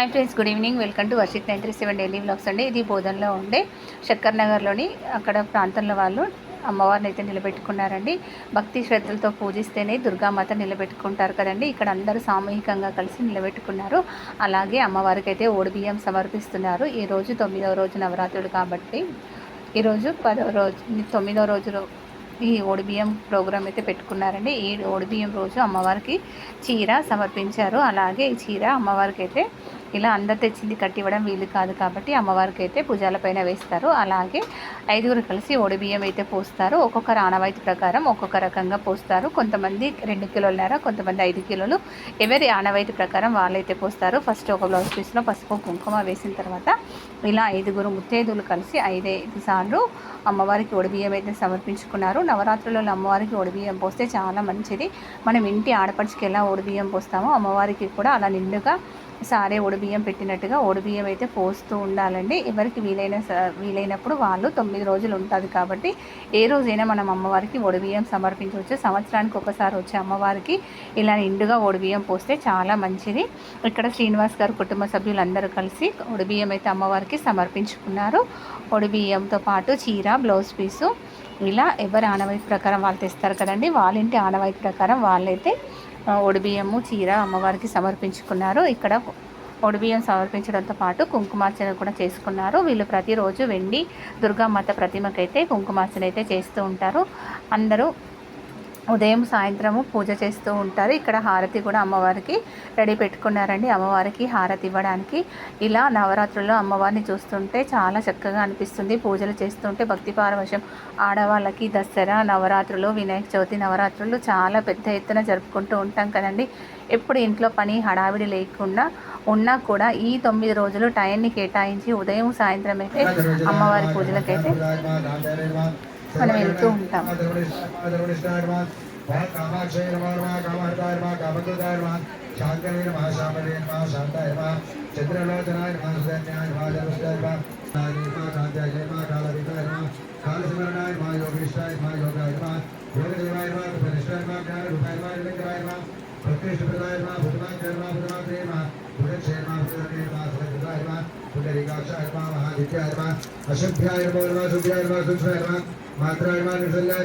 Hi friends good evening welcome to Varshith nine three seven daily blogs అండి. ఇది బోధనలో ఉండే శక్కర్ నగర్లోని అక్కడ ప్రాంతంలో వాళ్ళు అమ్మవారిని అయితే నిలబెట్టుకున్నారండి. భక్తి శ్రద్ధలతో పూజిస్తేనే దుర్గామాత నిలబెట్టుకుంటారు కదండి. ఇక్కడ అందరూ సామూహికంగా కలిసి నిలబెట్టుకున్నారు. అలాగే అమ్మవారికి అయితే ఓడిబియ్యం సమర్పిస్తున్నారు. ఈరోజు తొమ్మిదవ రోజు నవరాత్రులు కాబట్టి ఈరోజు పదవ రోజు తొమ్మిదవ రోజు ఈ ఓడిబియ్యం ప్రోగ్రామ్ అయితే పెట్టుకున్నారండి. ఈ ఓడిబియ్యం రోజు అమ్మవారికి చీర సమర్పించారు. అలాగే ఈ చీర అమ్మవారికి అయితే ఇలా అందరు తెచ్చింది కట్టివ్వడం వీలు కాదు కాబట్టి అమ్మవారికి అయితే భుజాలపైన వేస్తారు. అలాగే ఐదుగురు కలిసి బియ్యం అయితే పోస్తారు. ఒక్కొక్కరు ఆనవాయితీ ప్రకారం ఒక్కొక్క రకంగా పోస్తారు. కొంతమంది రెండు కిలోలన్నర కొంతమంది ఐదు కిలోలు. ఎవరి ఆనవాయితీ ప్రకారం వాళ్ళైతే పోస్తారు. ఫస్ట్ ఒక బ్లౌజ్ పీస్లో పసుపు కుంకుమ వేసిన తర్వాత ఇలా ఐదుగురు ముత్తైదులు కలిసి ఐదైదు సార్లు అమ్మవారికి ఒడిబియ్యం అయితే సమర్పించుకున్నారు. నవరాత్రులలో అమ్మవారికి ఒడిబియ్యం పోస్తే చాలా మంచిది. మనం ఇంటి ఆడపడిచికి ఎలా ఒడిబియ్యం పోస్తామో అమ్మవారికి కూడా అలా నిండుగా సారే బియ్యం పెట్టినట్టుగా బియ్యం అయితే పోస్తూ ఉండాలండి. ఎవరికి వీలైన వీలైనప్పుడు వాళ్ళు తొమ్మిది రోజులు ఉంటుంది కాబట్టి ఏ రోజైనా మనం అమ్మవారికి బియ్యం సమర్పించవచ్చు. సంవత్సరానికి ఒకసారి వచ్చే అమ్మవారికి ఇలా నిండుగా బియ్యం పోస్తే చాలా మంచిది. ఇక్కడ శ్రీనివాస్ గారు కుటుంబ సభ్యులందరూ కలిసి బియ్యం అయితే అమ్మవారికి సమర్పించుకున్నారు. బియ్యంతో పాటు చీర బ్లౌజ్ పీసు ఇలా ఎవరి ఆనవాయి ప్రకారం వాళ్ళు తెస్తారు కదండి. వాళ్ళ ఇంటి ఆనవాయి ప్రకారం వాళ్ళైతే ఒడిబియ్యము చీర అమ్మవారికి సమర్పించుకున్నారు. ఇక్కడ ఒడిబియ్యం సమర్పించడంతో పాటు కుంకుమార్చన కూడా చేసుకున్నారు. వీళ్ళు ప్రతిరోజు వెండి దుర్గామాత ప్రతిమకైతే కుంకుమార్చన అయితే చేస్తూ ఉంటారు. అందరూ ఉదయం సాయంత్రము పూజ చేస్తూ ఉంటారు. ఇక్కడ హారతి కూడా అమ్మవారికి రెడీ పెట్టుకున్నారండి. అమ్మవారికి హారతి ఇవ్వడానికి ఇలా నవరాత్రుల్లో అమ్మవారిని చూస్తుంటే చాలా చక్కగా అనిపిస్తుంది. పూజలు చేస్తుంటే భక్తి పారవశం ఆడవాళ్ళకి దసరా నవరాత్రులు వినాయక చవితి నవరాత్రులు చాలా పెద్ద ఎత్తున జరుపుకుంటూ ఉంటాం కదండి. ఎప్పుడు ఇంట్లో పని హడావిడి లేకుండా ఉన్నా కూడా ఈ తొమ్మిది రోజులు టైంని కేటాయించి ఉదయం సాయంత్రం అయితే అమ్మవారి పూజలకైతే మనం వెళ్తూ ఉంటాం కామాక్షయ నమ కామార్తాయ నమ కామదూతాయ నమ శాంకరే నమ శామరే నమ శాంతాయ నమ చంద్రలోచనాయ నమ సుధన్యాయ నమ జనుష్టాయ నమ నమ కాంత్యాయ నమ కాలవితాయ నమ కాలస్మరణాయ నమ యోగేశాయ నమ యోగాయ నమ యోగదేవాయ నమ ఉపనిష్టాయ నమ జ్ఞానరూపాయ నమ నిరంజనాయ నమ ప్రత్యేషప్రదాయ నమ భుజమాంజయ నమ భుజమాత్రే నమ భుజక్షయ నమ భుజనే నమ సరస్వతాయ నమ పుండరీకాక్షాయ నమ మహాదిత్యాయ నమ అశుభ్యాయ నమో నమ శుభ్యాయ నమ సుష్యాయ నమ మాత్రాయ నమ నిర్సల్యాయ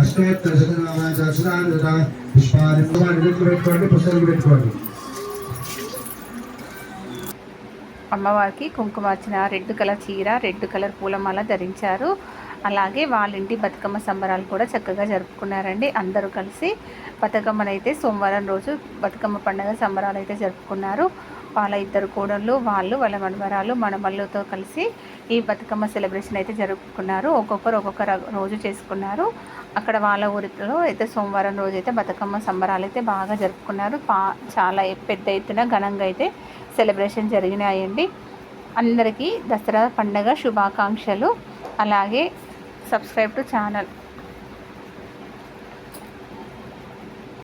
అష్టోత్తర శతనామ పెట్టుకోండి పుస్తకాలు పెట్టుకోండి అమ్మవారికి కుంకుమార్చిన రెడ్ కలర్ చీర రెడ్ కలర్ పూలమాల ధరించారు. అలాగే వాళ్ళ ఇంటి బతుకమ్మ సంబరాలు కూడా చక్కగా జరుపుకున్నారండి. అందరూ కలిసి బతుకమ్మనైతే సోమవారం రోజు బతుకమ్మ పండుగ సంబరాలు అయితే జరుపుకున్నారు. వాళ్ళ ఇద్దరు కోడళ్ళు వాళ్ళు వాళ్ళ మనవరాలు మనమల్లతో కలిసి ఈ బతుకమ్మ సెలబ్రేషన్ అయితే జరుపుకున్నారు. ఒక్కొక్కరు ఒక్కొక్క రోజు చేసుకున్నారు. అక్కడ వాళ్ళ ఊరిలో అయితే సోమవారం రోజు అయితే బతుకమ్మ సంబరాలు అయితే బాగా జరుపుకున్నారు. పా చాలా పెద్ద ఎత్తున ఘనంగా అయితే సెలబ్రేషన్ జరిగినాయండి. అందరికీ దసరా పండగ శుభాకాంక్షలు. అలాగే subscribe to channel.